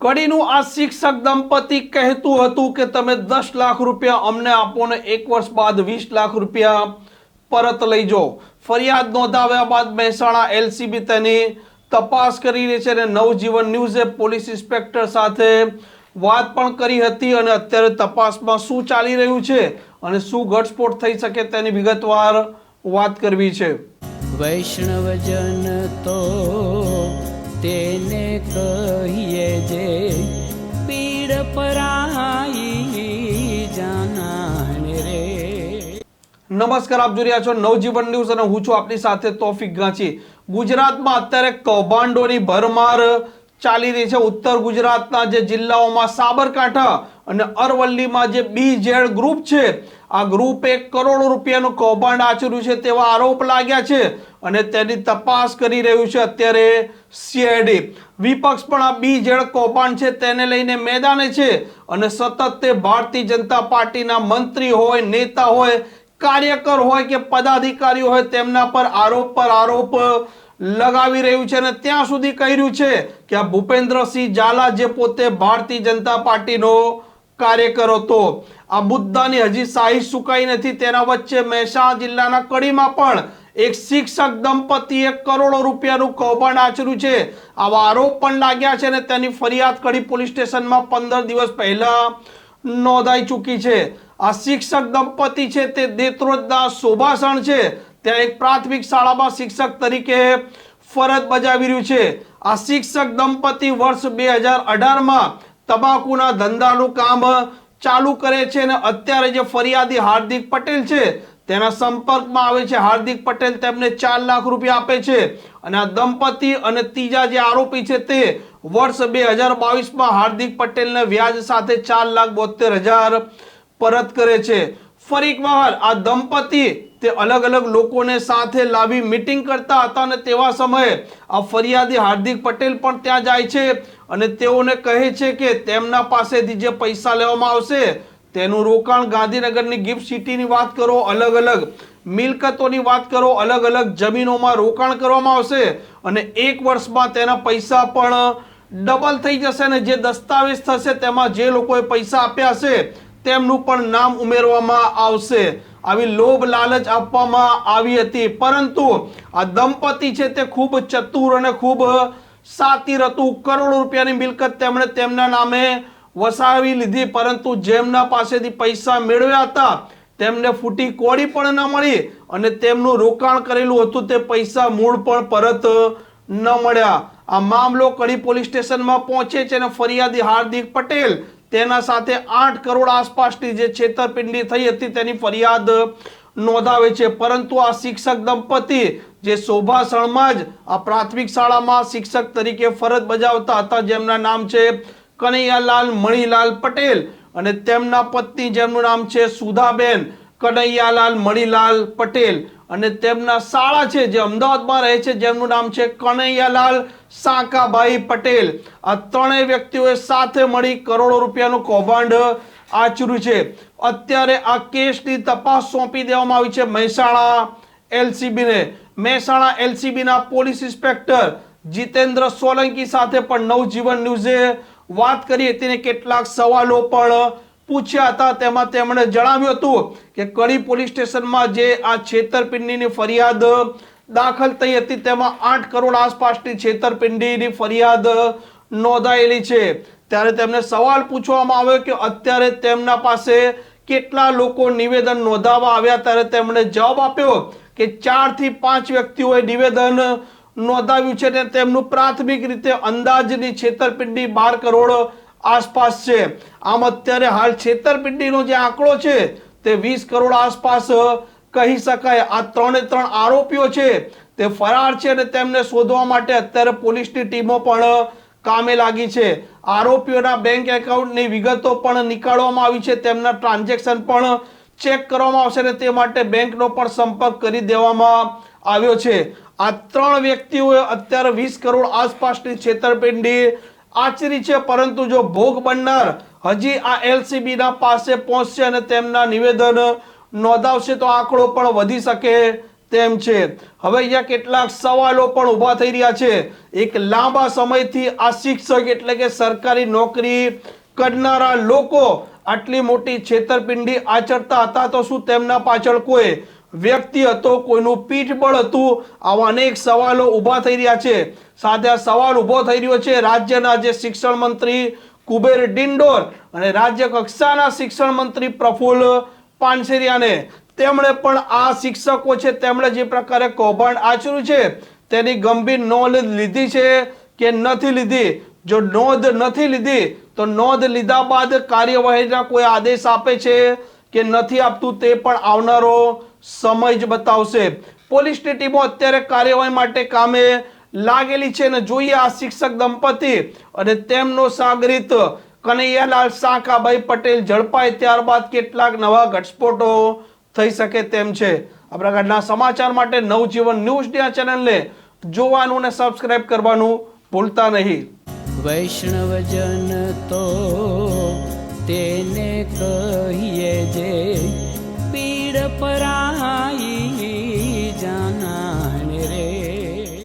કડીનું આ શિક્ષક દંપતી કહેતું હતું કે તમે દસ લાખ રૂપિયા અમને આપો ને એક વર્ષ બાદ વીસ લાખ રૂપિયા પરત લઈ જાઓ. ફરિયાદ નોંધાવ્યા બાદ મહેસાણા એલસીબી તેની તપાસ કરી રહી છે અને નવજીવન ન્યૂઝે પોલીસ ઇન્સ્પેક્ટર સાથે વાત પણ કરી હતી અને અત્યારે તપાસમાં શું ચાલી રહ્યું છે અને શું ઘટસ્ફોટ થઈ શકે તેની વિગતવાર વાત કરવી છે. વૈષ્ણવજન તો તેને કહીએ જે પીડ પરાઈ જાનાને રે. નમસ્કાર, આપ જોઈ રહ્યા છો નવજીવન ન્યૂઝ અને હું છું આપની સાથે તોફિક ગાંચી. ગુજરાતમાં અત્યારે કૌભાંડોની ભરમાર ચાલી રહી છે. ઉત્તર ગુજરાતના જે જિલ્લાઓમાં સાબરકાંઠા અને અરવલ્લીમાં જે બી ઝેડ ગ્રુપ છે, આ ગ્રુપ કરોડ રૂપિયાનું કૌભાંડ આચર્યું છે તેવા આરોપ લાગ્યા છે. અને તેની તપાસ કરી રહ્યું છે અત્યારે સીઆઈડી વિપક્ષ પણ આ બી જેડ કૌભાંડ છે તેને લઈને મેદાને છે અને સતત તે ભારતીય જનતા પાર્ટીના મંત્રી હોય, નેતા હોય, કાર્યકર હોય કે પદાધિકારીઓ હોય તેમના પર આરોપ પર આરોપ લગાવી રહ્યું છે અને ત્યાં સુધી કહ્યું છે કે આ ભૂપેન્દ્રસિંહ ઝાલા જે પોતે ભારતીય જનતા પાર્ટીનો કાર્યકર હતો. આ મુદ્દાની હજી શાહી સુકાઈ નથી. તેના વચ્ચે મહેસાણા જિલ્લાના કડીમાં પણ એક શિક્ષક દંપતીએ કરોડો રૂપિયાનું કૌભાંડ આચર્યું છે. આવા આરોપ પણ લાગ્યા છે અને તેની ફરિયાદ કડી પોલીસ સ્ટેશનમાં પંદર દિવસ પહેલા નોંધાઈ ચૂકી છે. આ શિક્ષક દંપતી છે તે દેત્રોજના શોભાસણ છે. ત્યાં એક પ્રાથમિક શાળામાં શિક્ષક તરીકે ફરજ બજાવી રહ્યું છે. આ શિક્ષક દંપતી વર્ષ બે હજાર અઢારમાં તમાકુના ધંધાનું કામ ચાલુ કરે છે અને અત્યારે જે ફરિયાદી હાર્દિક પટેલ છે તેના સંપર્કમાં આવે છે. હાર્દિક પટેલ તેમને ચાર લાખ રૂપિયા આપે છે. અને આ દંપતી અને ત્રીજા જે આરોપી છે તે વર્ષ બે હજાર બાવીસમાં હાર્દિક પટેલને વ્યાજ સાથે ચાર લાખ બોતેર હજાર પરત કરે છે. ફરી એકવાર આ દંપતી તે અલગ અલગ લોકોને સાથે લાવી મીટિંગ કરતા હતા અને તેવા સમયે આ ફરિયાદી હાર્દિક પટેલ પણ ત્યાં જાય છે. અને તેઓને કહે છે કે તેમના પાસેથી જે પૈસા લેવામાં આવશે તેનું રોકાણ ગાંધીનગરની ગિફ્ટ સિટીની વાત કરો, અલગ અલગ મિલકતોની વાત કરો, અલગ અલગ જમીનોમાં રોકાણ કરવામાં આવશે અને એક વર્ષમાં તેના પૈસા પણ ડબલ થઈ જશે અને જે દસ્તાવેજ થશે તેમાં જે લોકોએ પૈસા આપ્યા હશે તેમનું પણ નામ ઉમેરવામાં આવશે. આવી લોભ લાલચ આપવામાં આવી હતી. પરંતુ આ દંપતી છે તે ખૂબ ચતુર અને ખૂબ સાતીર હતું. કરોડો રૂપિયાની મિલકત તેમણે તેમના નામે વસાવી લીધી, પરંતુ જેમના પાસેથી પૈસા મેળવ્યા હતા, તેમને ફૂટી કોડી પણ ન મળી અને તેમનું રોકાણ કરેલું હતું, તે પૈસા મૂળ પણ પરત ન મળ્યા. આ મામલો કડી પોલીસ સ્ટેશનમાં પહોંચે છે અને ફરિયાદી હાર્દિક પટેલ તેના સાથે આઠ કરોડ આસપાસની જે છેતરપિંડી થઈ હતી, તેની ફરિયાદ નોંધાવે છે. પરંતુ આ શિક્ષક દંપતી, જે શોભાસણમાં જ આ પ્રાથમિક શાળામાં શિક્ષક તરીકે ફરજ બજાવતા હતા, જેમના નામ છે કનૈયાલાલ મણિલાલ પટેલ અને તેમના પત્ની જેમનું નામ છે સુધાબેન, કનૈયાલાલ મણિલાલ પટેલ અને તેમના શાળા છે જે અમદાવાદમાં રહે છે, જેમનું નામ છે કનૈયાલાલ સાંકાભાઈ પટેલ. આ ત્રણેય વ્યક્તિઓએ સાથે મળી કરોડો રૂપિયાનું કૌભાંડ આચર્યું છે. અત્યારે આ કેસની તપાસ સોંપી દેવામાં આવી છે મહેસાણા એલસીબીને. મહેસાણા એલસીબીના પોલીસ ઇન્સ્પેક્ટર જીતેન્દ્ર સોલંકી સાથે પણ નવજીવન ન્યૂઝે વાત કરી હતી ને કેટલાક સવાલો પણ પૂછ્યા હતા. તેમાં તેમણે જણાવ્યું હતું કે કડી પોલીસ સ્ટેશનમાં જે આ છેતરપિંડીની ફરિયાદ દાખલ થઈ હતી, તેમાં આઠ કરોડ આસપાસની છેતરપિંડીની ફરિયાદ નોંધાયેલી છે. ત્યારે તેમને સવાલ પૂછવામાં આવ્યો કે અત્યારે તેમના પાસે કેટલા લોકો નિવેદન નોંધાવવા આવ્યા? ત્યારે તેમણે જવાબ આપ્યો કે ચારથી પાંચ વ્યક્તિઓએ નિવેદન નોંધાવ્યું છે અને તેમનું પ્રાથમિક રીતે અંદાજની છેતરપિંડી બાર કરોડ આસપાસ છે. આમ અત્યારે હાલ છેતરપિંડીનો જે આંકડો છે તે વીસ કરોડ આસપાસ કહી શકાય. આ ત્રણે ત્રણ આરોપીઓ છે તે ફરાર છે અને તેમને શોધવા માટે અત્યારે પોલીસની ટીમો પણ કામે લાગી છે. આરોપીઓના બેંક એકાઉન્ટની વિગતો પણ નીકાળવામાં આવી છે. તેમના ટ્રાન્ઝેક્શન પણ ચેક કરવામાં આવશે અને તે માટે બેંકનો પણ સંપર્ક કરી દેવામાં આવ્યો છે. આ ત્રણ વ્યક્તિઓએ અત્યારે વીસ કરોડ આસપાસની છેતરપિંડી આચરી છે, પરંતુ જો ભોગ બનનાર હજી આ એલસીબીના પાસે પહોંચશે અને તેમના નિવેદન નોંધાવશે, તો આંકડો પણ વધી શકે તેમ છે. હવે અહીંયા કેટલાક સવાલો પણ ઊભા થઈ રહ્યા છે. એક લાંબા સમયથી આ શિક્ષક એટલે કે સરકારી નોકરી કરનારા લોકો આટલી મોટી છેતરપિંડી આચરતા હતા, તો શું તેમના પાછળ કોઈ વ્યક્તિ હતો, કોઈનું પીઠબળ હતું, આવા અનેક સવાલો ઊભા થઈ રહ્યા છે. સાથે આ સવાલ ઊભો થઈ રહ્યો છે, રાજ્યના જે શિક્ષણ મંત્રી કુબેર ડિંડોર અને રાજ્ય કક્ષાના શિક્ષણ મંત્રી પ્રફુલ્લ પાનસેરિયાને. તેમણે પણ આ શિક્ષકો છે, તેમણે જે પ્રકારે કૌભાંડ આચર્યું છે, તેની ગંભીર નોંધ લીધી છે કે નથી લીધી. જો નોંધ નથી લીધી, તો નોંધ લીધા બાદ કાર્યવાહીના કોઈ આદેશ આપે છે કે નથી આપતું તે પણ આવનારો સમય જ બતાવશે. પોલીસની ટીમો અત્યારે કાર્યવાહી માટે કામે લાગેલી છે અને જોઈએ આ શિક્ષક દંપતી અને તેમનો સાગરીત કનૈયાલાલ સાંકાભાઈ પટેલ ઝડપાય ત્યારબાદ કેટલાક નવા ઘટસ્ફોટો થઈ શકે તેમ છે. આ પ્રકારના સમાચાર માટે નવજીવન ન્યૂઝની આ ચેનલને જોવાનું અને સબસ્ક્રાઇબ કરવાનું ભૂલતા નહીં. વૈષ્ણવજન તો તેને કહીએ જે પીડ પરાઈ.